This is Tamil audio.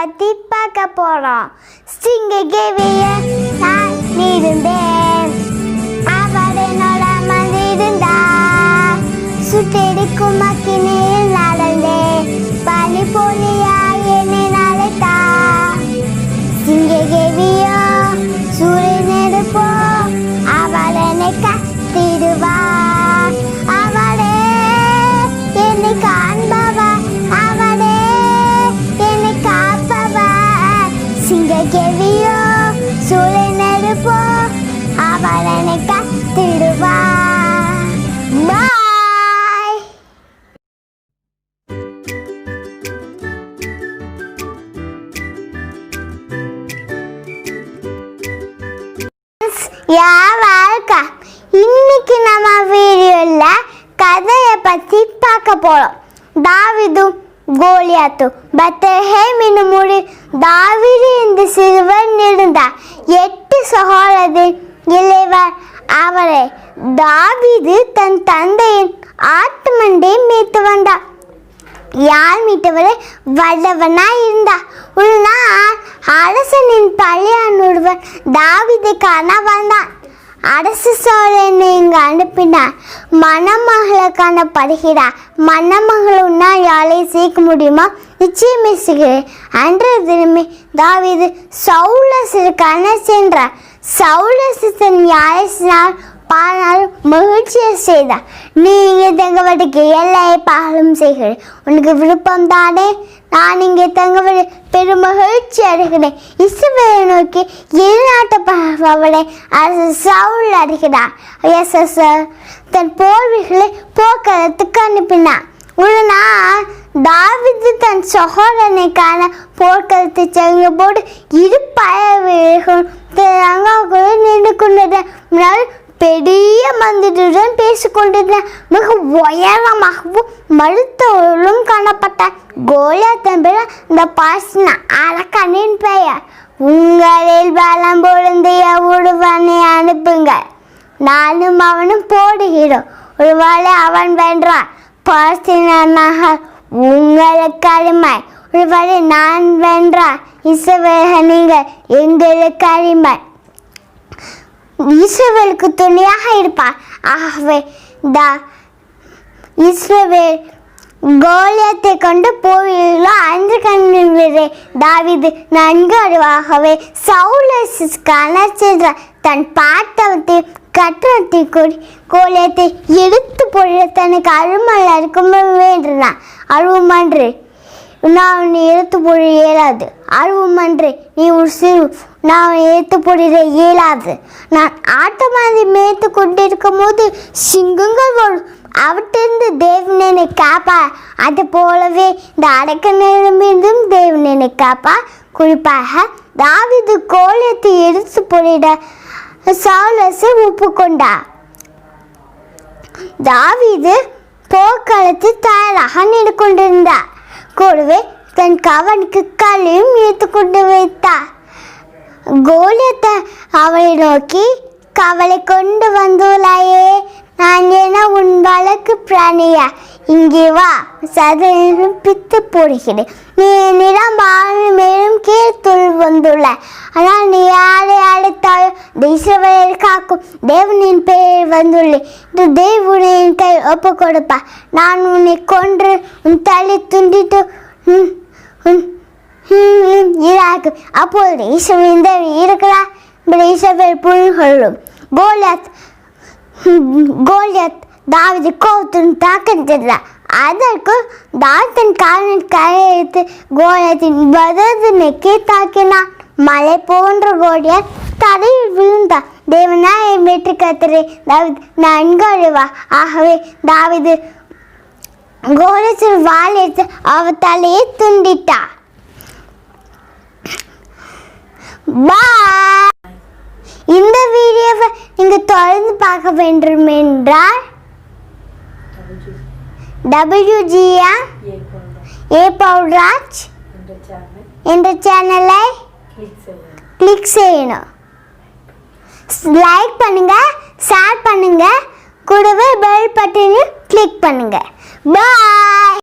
பாட்டை பத்தி பார்க்க போறோம். சிங்க கேவிய நான் இருந்தேன். அவர் என்னோட மந்திருந்தா சுட்டெடுக்கும் மக்கினியில் யா வாழ்க்கா? இன்னைக்கு நம்ம வீடியோல கதையை பத்தி பார்க்க போறோம். தாவிதும் கோலியாத்தும். பத்தஹேமின் முடி தாவிது இந்த சிறுவன் இருந்தார். எட்டு சகோதரர் இளைவர் அவரை தாவிது தன் தந்தையின் ஆத்மண்டை மண்டை மீட்டு வந்தார் யார் மீட்டவரை வல்லவனாய் இருந்தா. ஒரு நாள் அரசனின் பழையான் ஒருவன் தாவிதை காண வந்தான். அரசு சோழனை இங்கு அனுப்பினார். மணமகளுக்கான படுகிறார் மணமகளுன்னா உன்னால் யாரை சேர்க்க முடியுமா? நிச்சயமே செய்கிறேன். அன்று தினமே தாவிது சவுலசிற்கான சென்றார். சவுலசித்தன் யாரை சொன்னால் ஆனால் மகிழ்ச்சியை செய்தார் நீ இங்கே தங்குவதற்கு எல்லா பாலும் செய்கிறேன். உனக்கு விருப்பம் தானே? நான் இங்கே தங்குவது பெரும் மகிழ்ச்சி அடைகிறேன். இசுவேலை நோக்கி வெளிநாட்டு பவளை அரசு சவுல் அடைகிறார் எஸ் எஸ் தன் போர்விகளை போக்குவரத்துக்கு அனுப்பினார் ஒரு நாள் தாவிது தன் சகோதரனை காண போர்க்களத்தை செல்லும் போது இரு பய வீரர்களும் நின்று கொண்டது பெரிய மந்திரியுடன் பேசிக்கொண்டிருந்த மிக உயரமாகவும் மருத்துவர்களும் காணப்பட்டார் கோலியாத்தன் பேர் இந்த பாசின அரக்கனின் பெயர். உங்களில் பலம் பொருந்திய ஒருவனை அனுப்புங்கள். நானும் அவனும் போடுகிறோம். ஒருவேளை அவன் வென்றான் பாசினாக உங்களுக்கு அடிமை. ஒருவேளை நான் வென்றான் இசவேக நீங்கள் எங்களுக்கு அடிமை. இஸ்ரவேலுக்கு துணையாக இருப்பார். ஆகவே தா இஸ்ரவேல் கோலியத்தை கொண்டு போவீர்களோ அன்று கண்ணில் விரை தாவிது நன்கு அறிவாகவே சவுலசிஸ்கான சென்றார் தன் பாட்டத்தை கட்டணத்தை கூடி கோலியத்தை எடுத்து பொழிய தனக்கு அருமல் இருக்கும் வேண்டுனா அருவமன்று. நான் உன்னை எடுத்து பொழிய இயலாது. அருவமன்று. நீ ஒரு சிறு நான் ஏற்று எடுத்து இயலாது. நான் ஆட்டமாதி மேய்த்து கொண்டிருக்கும் போது சிங்கங்கள் வரும். அவற்றிருந்து தேவன் என்னை காப்பா. அது போலவே இந்த அடக்க நேரமிருந்தும் தேவன் என்னை காப்பா. குறிப்பாக தாவிது கோலத்தை எடுத்து பொழிட சாலசை ஒப்புக்கொண்டார். தாவிது போர்க்களத்தில் தயாராக நின்று கொண்டிருந்தார் கூடவே தன் கவனுக்கு கல்லையும் ஏற்றுக்கொண்டு வைத்தார். கோலியத்தை அவளை நோக்கி கவலை கொண்டு வந்துள்ளாயே நான் என உன் வழக்கு பிராணியா? இங்கே வா சதனும் பித்து போடுகிறேன். நீ என்னிடம் ஆறு மேலும் கீழ்த்துள் வந்துள்ள. ஆனால் நீ யாரை அழைத்தாலும் தேசவரை காக்கும் தேவனின் பெயர் வந்துள்ளேன் இந்த தேவனின் கை ஒப்பு கொடுப்பா நான் உன்னை கொன்று உன் தலை துண்டிட்டு உன் உன் ஈராக்கு அப்பொழுது ஈசவின் தேவி இருக்கிறார். ஈசவேல் புல்களும் கோலியாத் கோலியத் தாவிது கோவத்துடன் தாக்கம் சென்றார் அதற்கு தாத்தன் காலின் கையெழுத்து கோலியத்தின் வதது வததனைக்கே தாக்கினான் மலை போன்ற கோலியாத் தரையில் விழுந்தார். தேவனாய் வெற்றி கத்திரை தாவித் நன்கு ஆகவே தாவிது கோலத்தில் வாள் அவர் தலையை துண்டிட்டார். பாய் இந்த வீடியோவை நீங்கள் தொடர்ந்து பார்க்க வேண்டும் என்றால் டபிள்யூஜியா ஏ பவுல்ராஜ் என்ற சேனலை செய்யணும் கிளிக் செய்யணும். லைக் பண்ணுங்க ஷேர் பண்ணுங்க கூடவே பெல் பட்டனையும் கிளிக் பண்ணுங்க. பாய்